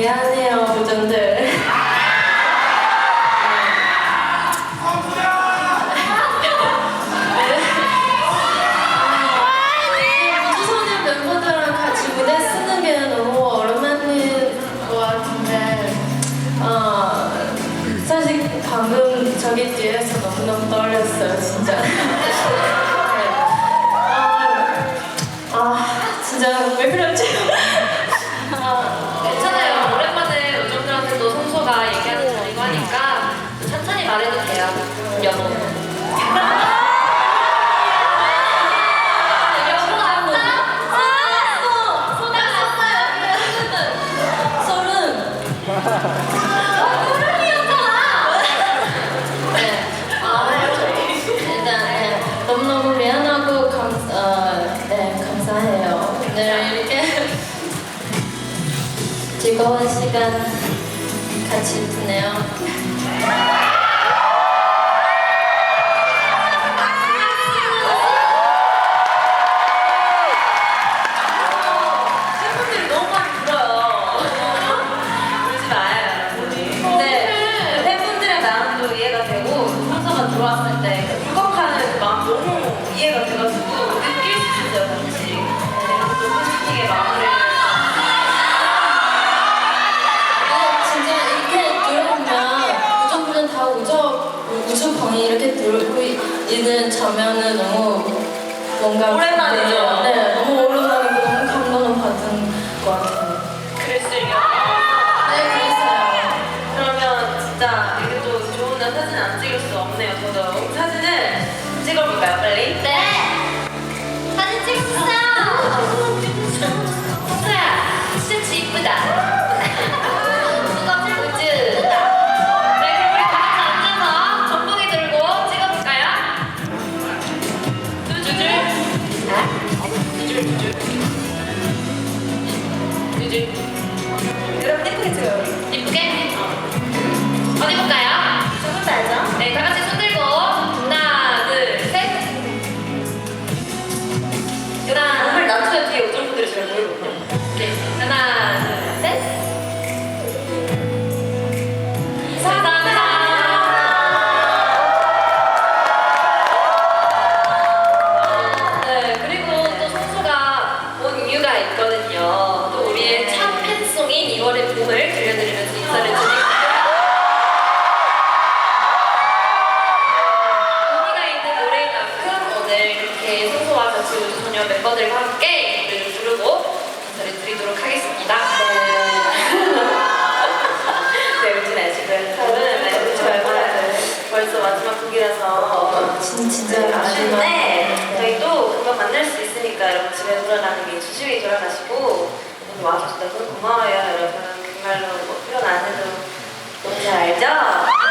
미안해요, 부전들. 우주소년 멤버들랑 같이 무대 쓰는 게 너무 오랜만인 것 같은데, 어, 사실 방금 저기 뒤에서 너무너무 떨렸어요, 진짜. 네. 아, 아, 진짜 왜 그랬 해도 돼요. 여보. 너무너무 미안하고 감, 감사해요. 오늘 이렇게 즐거운 시간 같이 보내요. 방이 이렇게 들고 있는 장면은 너무 뭔가 오랜만이죠? 네, 너무 오랜만이고 너무 감동을 받은 것 같아요. 글쓸려. 네, 그랬어요. 그러면 진짜 이게 또 좋은 날 사진 안 찍을 수 없네요, 저도. 사진을 찍어볼까요, 빨리? 네. 두 줄, 2월의 봄을 들려드리면서 인사를 드리고 의미가 있는 노래인 만큼 오늘 이렇게 소소와 같이 우주 소녀 멤버들과 함께 노래를 부르고 인사를 드리도록 하겠습니다. 네, 울지 마시고요. 저는 네, 울지 말고 벌써 마지막 곡이라서 진, 진짜 아쉬운데 아쉬운데 저희 또 금방 만날 수 있으니까 여러분 집에 돌아가는 게 조심히 돌아가시고 와주셔서 고마워요 여러분 정말로 뭐 표현 안 해도 잘 알죠?